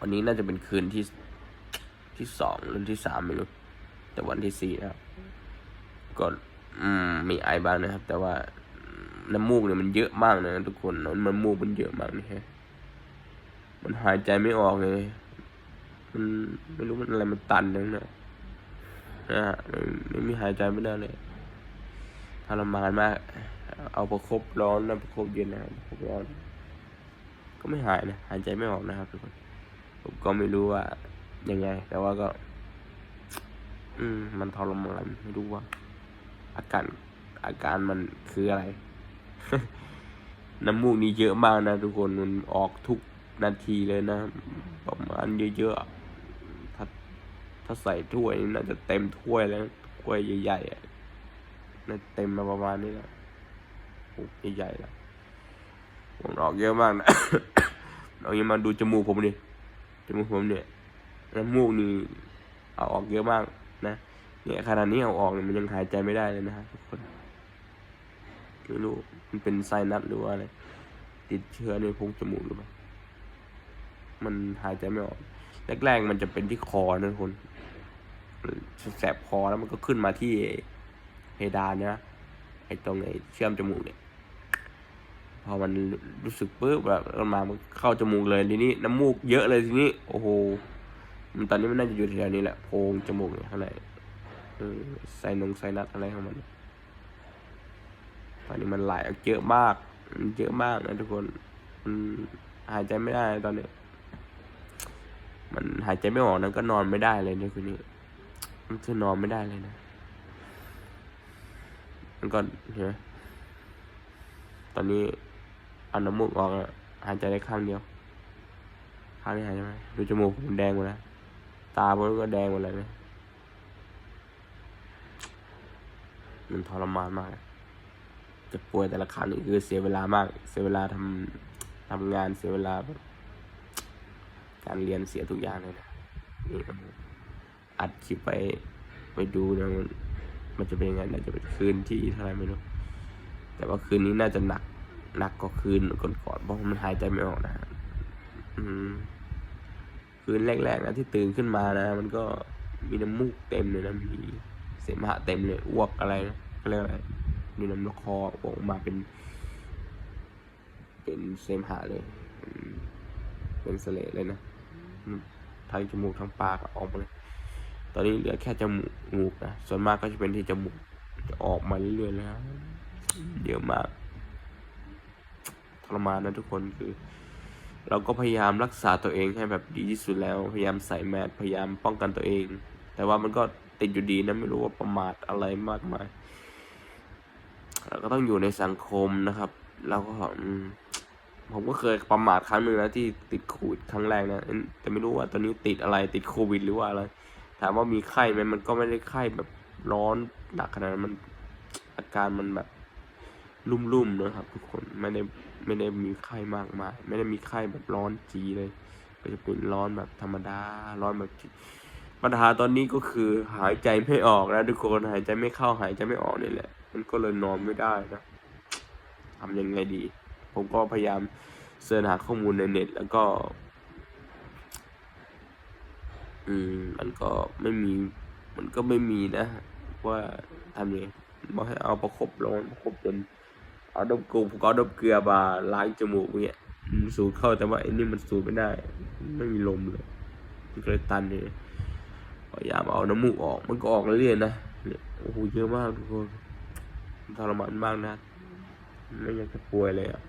วันนี้น่าจะเป็นคืนที่ที่สองหรือที่สามไม่รู้ แต่วันที่สี่นะครับ ก็มมีไอบ้างนะครับ แต่ว่าน้ำมูกเนี่ยมันเยอะมากนะทุกคนน้ำมูกมันเยอะมากนี่ฮะมันหายใจไม่ออกเลย มันไม่รู้มันอะไรมันตันนั่นนะนะฮะไม่มีหายใจไม่ได้เลยทรมานมาก เอาประคบร้อนนะประคบเย็นนะประคบร้อน ก็ไม่หายนะ หายใจไม่ออกนะครับทุกคน ผมก็ไม่รู้ว่ายังไง แต่ว่าก็ อืม มันทรมานไม่รู้ว่า อาการอาการมันคืออะไร น้ำมูกนี่เยอะมากนะทุกคนมันออกทุกนาทีเลยนะ ประมาณเยอะๆถ้าถ้าใส่ถ้วยนี่น่าจะเต็มถ้วยแล้วถ้วยใหญ่ๆอะน่าเต็มมาประมาณนี้แล้วโอ้ใหญ่ๆแล้วผมออกเยอะมากนะ เอายังมาดูจมูกผมดิ จมูกผมเนี่ยน้ำมูกนี่เอาออกเยอะมากนะเนี่ยขนาดนี้เอาออกมันยังหายใจไม่ได้เลยนะฮะทุกคนไม่รู้มันเป็นไซนัสหรือว่าอะไรติดเชื้อในโพรงจมูกหรือเปล่ามันหายใจไม่ออกแรกๆมันจะเป็นที่คอนะทุกคนแสบคอแล้วมันก็ขึ้นมาที่เพดานเนี่ยไอ้ตรงไอ้เชื่อมจมูกเนี่ย พอมันรู้สึกปุ๊บแบบมันมามันเข้าจมูกเลยทีนี้น้ำมูกเยอะเลยทีนี้ โอ้โหมันตอนนี้มันน่าจะอยู่แถวนี้แหละโพรงจมูกเนี่ยข้างในเออไซนงไซนัสอะไรของมันตอนนี้มันไหลออกเยอะมากมันเยอะมากนะทุกคนมันหายใจไม่ได้ตอนนี้ มันหายใจไม่ออกนะก็นอนไม่ได้เลยในคืนนี้มันคือนอนไม่ได้เลยนะมันก็เห็นไหมตอนนี้ เอาน้ำมูกออกอะหายใจได้ข้างเดียว ข้างนี้หายใจไหมดูจมูกมันแดงหมดแล้ว ตาผมก็แดงหมดเลยนะมันทรมานมาก จะป่วยแต่ละครั้งนี่คือเสียเวลามาก เสียเวลาทำทำงานเสียเวลา การเรียนเสียทุกอย่างเลยนะนี่อัดคลิปไปไปดูนะมันมันจะเป็นยังไงน่าจะเป็นคืนที่เท่าไหรไม่รู้ แต่ว่าคืนนี้น่าจะหนัก หนักกว่าคืนก่อนๆเพราะมันหายใจไม่ออกนะฮะคืนแรกๆนะที่ตื่นขึ้นมานะ มันก็มีน้ำมูกเต็มเลยนะมีเสมหะเต็มเลยอ้วกอะไรนะเรียกอะไรมีน้ำลคอออกมาเป็น เป็นเสมหะเลย เป็นเสลดเลยนะทั้งจมูกทั้งปากอออกมาเลยตอนนี้เหลือแค่จมูกนะส่วนมากก็จะเป็นที่จมูกจะออกมาเรื่อยๆแล้วเยอะมาก ทรมานนะทุกคนคือ เราก็พยายามรักษาตัวเองให้แบบดีที่สุดแล้ว พยายามใส่แมสพยายามป้องกันตัวเอง แต่ว่ามันก็ติดอยู่ดีนะไม่รู้ว่าประมาทอะไรมากมายเราก็ต้องอยู่ในสังคมนะครับ เราก็ผมก็เคยประมาทครั้งหนึ่งนะที่ติดโควิดครั้งแรกนะแต่ไม่รู้ว่าตอนนี้ติดอะไรติดโควิดหรือว่าอะไร ถามว่ามีไข้ไหมมันก็ไม่ได้ไข้แบบร้อนหนักขนาดนั้นมันอาการมันแบบ ลุ่มๆนะครับทุกคนไม่ได้ไม่ได้มีไข้มากมาย ไม่ได้มีไข้แบบร้อนจีเลย ก็จะเป็นร้อนแบบธรรมดา ร้อนแบบปัญหาตอนนี้ก็คือหายใจไม่ออกนะทุกคนหายใจไม่เข้าหายใจไม่ออกนี่แหละ มันก็เลยนอนไม่ได้นะทำยังไงดี ผมก็พยายามเสิร์ชหาข้อมูลในเน็ต แล้วก็ อืม มันก็ไม่มี มันก็ไม่มีนะ ว่าทำยังไงบอกให้เอาประคบร้อนประคบจน เอาดมกูผมก็เอาดมเกลือมาล้างจมูกเนี่ยอืมสูดเข้าแต่ว่าไอ้นี่มันสูดไม่ได้ ไม่มีลมเลยมันก็เลยตันเลยพยายามเอาน้ำมูกออกมันก็ออกเรื่อยๆนะโอ้โหเยอะมากทุกคนทรมานมากนะไม่อยากจะป่วยเลยอะ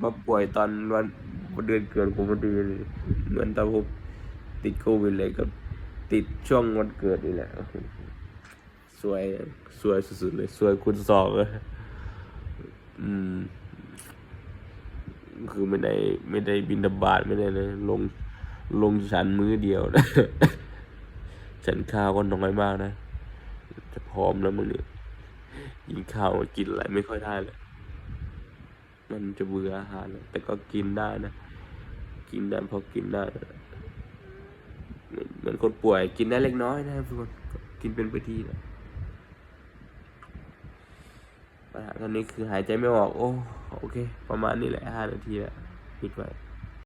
มาป่วยตอนวันวันเดือนเกิดผมพอดีเลยเหมือนตอนผมติดโควิดเลยก็ติดช่วงวันเกิดนี่แหละสวยสวยสุดๆเลย สวยคุณสองเลย อืม คือไม่ได้ไม่ได้บินดาบาตไม่ได้เลยลงลงฉันมื้อเดียวนะ ฉันข้าวก็น้อยมากนะ จะพร้อมแล้วมึงเนี่ยกินข้าวกินอะไรไม่ค่อยได้เลย มันจะเบื่ออาหารนะแต่ก็กินได้นะ กินได้พอกินได้นะเหมือนเหมือนคนป่วยกินได้เล็กน้อยนะทุกคน กินเป็นไปทีนะ ปัญหาตอนนี้คือหายใจไม่ออก โอ้ โอเค ประมาณนี้แหละห้านาทีแล้วปิดไว้